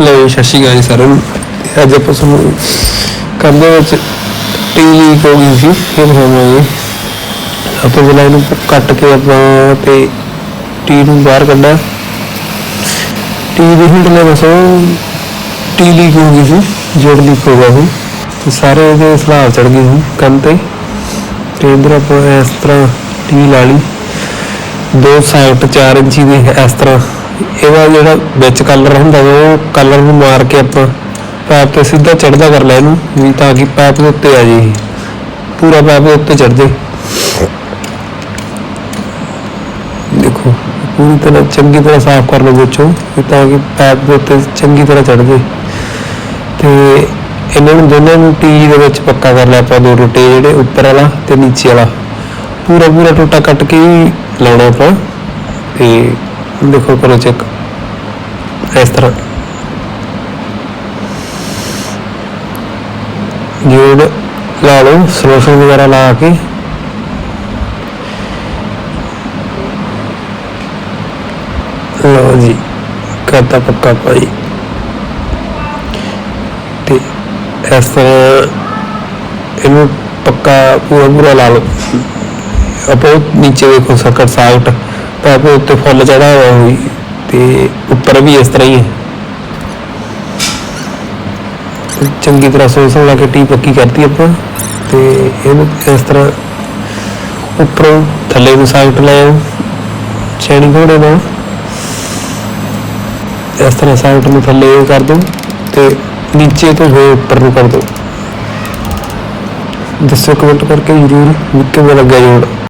ਲੋ ਸਤਿ ਸ਼੍ਰੀ ਅਕਾਲ ਜੀ ਸਾਰਿਆਂ ਨੂੰ। ਅੱਜ ਆਪਾਂ ਤੁਹਾਨੂੰ ਕੰਮ ਦੇ ਵਿੱਚ ਟੀ ਹੋ ਗਈ ਸੀ, ਇਹ ਦਿਖਾਵਾਂਗੇ ਆਪਾਂ ਜਿਹੜਾ ਇਹਨੂੰ ਕੱਟ ਕੇ ਆਪਾਂ ਤੇ ਟੀ ਨੂੰ ਬਾਹਰ ਕੱਢਿਆ। ਟੀ ਦੀ ਹਿੰਟ ਨੇ ਟੀ ਲੀਕ ਹੋ ਗਈ ਸੀ ਜੋੜ ਲੀਕ ਹੋ ਗਿਆ ਸੀ। ਤੇ ਸਾਰੇ ਇਹਦੇ ਸਲਾਬ ਚੜ ਗਏ ਸੀ ਕੰਮ ਤੇ। ਤੇ ਇਧਰ ਆਪਾਂ ਇਸ ਤਰ੍ਹਾਂ ਟੀ ਲਾ ਲਈ। ਦੋ ਸਾਈਡ 4 ਇੰਚੀ ਦੀ ਇਸ ਤਰ੍ਹਾਂ। ਇਹਦਾ ਜਿਹੜਾ ਵਿੱਚ ਕਲਰ ਹੁੰਦਾ ਉਹ ਕਲਰ ਨੂੰ ਮਾਰ ਕੇ ਆਪਾਂ ਪੈਪ ਤੇ ਸਿੱਧਾ ਚੜਦਾ ਕਰ ਲੈ ਇਹਨੂੰ, ਵੀ ਤਾਂ ਕਿ ਪੈਪ ਦੇ ਉੱਤੇ ਆ ਜੇ ਪੂਰਾ ਪੈਪ ਦੇ ਉੱਤੇ ਚੜ ਜੇ ਦੇਖੋ, ਪੂਰੀ ਤਰ੍ਹਾਂ ਚੰਗੀ ਤਰ੍ਹਾਂ ਸਾਫ਼ ਕਰ ਲਓ ਵਿੱਚੋਂ ਤਾਂ ਕਿ ਪੈਪ ਦੇ ਉੱਤੇ ਚੰਗੀ ਤਰ੍ਹਾਂ ਚੜ ਜੇ ਤੇ ਇਹਨਾਂ ਨੂੰ ਦੋਨਾਂ ਨੂੰ ਟੀ ਦੇ ਵਿੱਚ ਪੱਕਾ ਕਰ ਲਿਆ ਆਪਾਂ, ਦੋ ਟੋਟੇ ਜਿਹੜੇ ਉੱਪਰ ਵਾਲਾ ਤੇ ਨੀਚੇ ਵਾਲਾ। ਪੂਰਾ ਪੂਰਾ ਟੋਟਾ ਕੱਟ ਕੇ ਲਾਉਣਾ ਆਪਾਂ। ਤੇ ਦੇਖੋ ਕਰੋ ਚੈੱਕ ਇਸ ਤਰ੍ਹਾਂ। ਜੋੜ ਲਾ ਲਓ ਸਲੋਸ਼ਨ ਵਗੈਰਾ ਲਾ ਕੇ। ਲਓ ਜੀ, ਕਰਤਾ ਪੱਕਾ ਭਾਈ। ਤੇ ਇਸ ਤਰ੍ਹਾਂ ਇਹਨੂੰ ਪੱਕਾ ਪੂਰਾ ਪੂਰਾ ਲਾ ਲਓ। ਆਪੋ ਨੀਚੇ ਦੇਖੋ ਸਕਰ ਸਾਈਟ ਪੈਪ ਦੇ ਉੱਤੇ ਫੁੱਲ ਚੜਾ ਹੋਇਆ ਹੋਈ, ਤੇ ਉੱਪਰ ਵੀ ਇਸ ਤਰ੍ਹਾਂ ਹੀ ਹੈ ਚੰਗੀ ਤਰ੍ਹਾਂ ਸੋਸ ਲਾ ਕੇ ਟੀ ਪੱਕੀ ਕਰਤੀ ਆਪਾਂ। ਤੇ ਇਹਨੂੰ ਇਸ ਤਰ੍ਹਾਂ ਉੱਪਰੋਂ ਥੱਲੇ ਨੂੰ ਸਾਈਟ ਲੈ ਛੇਣੀ ਘੋੜੇ ਨਾਲ। ਇਸ ਤਰ੍ਹਾਂ ਸਾਈਟ ਨੂੰ ਥੱਲੇ ਕਰ ਦਿਓ ਤੇ ਨੀਚੇ ਤੋਂ ਹੋਏ ਉੱਪਰ ਨੂੰ ਕਰ ਦਿਓ। ਦੱਸੋ ਕਮੈਂਟ ਕਰਕੇ ਜਰੂਰ ਵੀ ਕਿਵੇਂ ਲੱਗਾ ਜੋੜ।